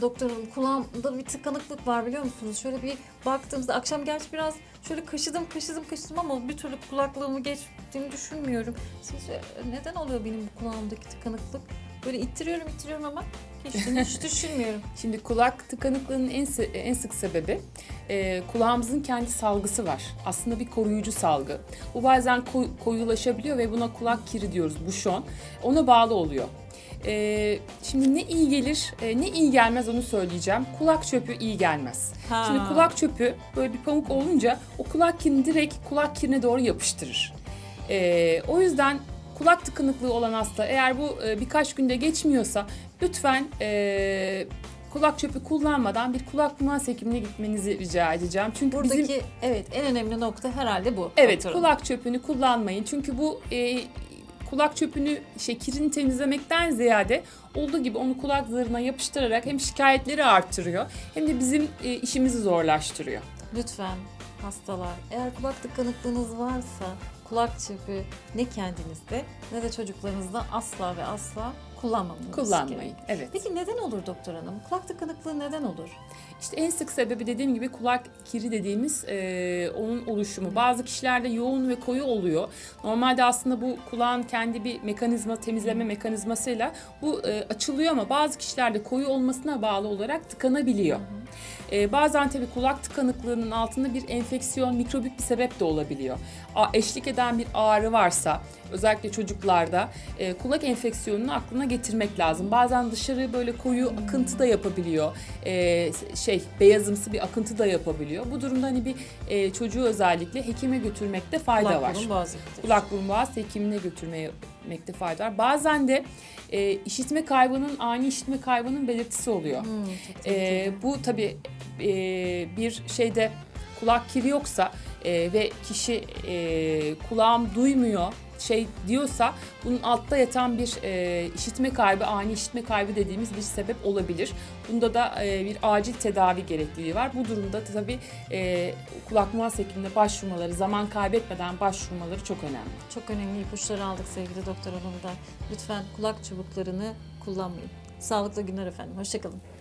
Doktor hanım kulağımda bir tıkanıklık var biliyor musunuz? Şöyle bir baktığımızda akşam gerçi biraz şöyle kaşıdım kaşıdım kaşıdım ama bir türlü kulaklığımı geçtiğini düşünmüyorum. Sizce neden oluyor benim bu kulağımdaki tıkanıklık? Böyle ittiriyorum ittiriyorum ama hiç düşünmüyorum. Şimdi kulak tıkanıklığının en, en sık sebebi e, kulağımızın kendi salgısı var. Aslında bir koruyucu salgı. Bu bazen koy- koyulaşabiliyor ve buna kulak kiri diyoruz, buşon. Ona bağlı oluyor. E, şimdi ne iyi gelir, e, ne iyi gelmez onu söyleyeceğim. Kulak çöpü iyi gelmez. Ha. Şimdi kulak çöpü böyle bir pamuk olunca o kulak kirini direkt kulak kirine doğru yapıştırır. Ee, o yüzden kulak tıkanıklığı olan hasta eğer bu e, birkaç günde geçmiyorsa lütfen e, kulak çöpü kullanmadan bir kulak numarası hekimine gitmenizi rica edeceğim. Çünkü Buradaki bizim evet en önemli nokta herhalde bu. evet doktor hanım. kulak çöpünü kullanmayın. Çünkü bu e, kulak çöpünü şey kirini temizlemekten ziyade olduğu gibi onu kulak zarına yapıştırarak hem şikayetleri arttırıyor hem de bizim e, işimizi zorlaştırıyor. Lütfen hastalar eğer kulak tıkanıklığınız varsa kulak çöpü ne kendinizde ne de çocuklarınızda asla ve asla kullanmamanız Kullanmayın. gerekiyor. Evet. Peki neden olur doktor hanım? Kulak tıkanıklığı neden olur? İşte en sık sebebi dediğim gibi kulak kiri dediğimiz e, onun oluşumu. Bazı kişilerde yoğun ve koyu oluyor. Normalde aslında bu kulağın kendi bir mekanizma, temizleme mekanizmasıyla bu e, açılıyor ama bazı kişilerde koyu olmasına bağlı olarak tıkanabiliyor. E, bazen tabii kulak tıkanıklığının altında bir enfeksiyon, mikrobik bir sebep de olabiliyor. A, eşlik eden bir ağrı varsa, özellikle çocuklarda e, kulak enfeksiyonunu aklına getirmek lazım. Bazen dışarı böyle koyu akıntı da yapabiliyor. E, şey beyazımsı bir akıntı da yapabiliyor. Bu durumda hani bir e, çocuğu özellikle hekime götürmekte fayda kulak var. burun boğazıdır. Kulak burun boğaz hekimine götürmekte fayda var. Bazen de e, işitme kaybının ani işitme kaybının belirtisi oluyor. Hmm, tehlikeli. bu tabii e, bir şeyde kulak kiri yoksa e, ve kişi e, kulağım duymuyor şey diyorsa bunun altta yatan bir e, işitme kaybı, ani işitme kaybı dediğimiz bir sebep olabilir. Bunda da e, bir acil tedavi gerekliliği var. Bu durumda tabii e, kulak muhas hekimine başvurmaları, zaman kaybetmeden başvurmaları çok önemli. Çok önemli ipuçları aldık sevgili doktor hanımdan. Lütfen kulak çubuklarını kullanmayın. Sağlıklı günler efendim. Hoşçakalın.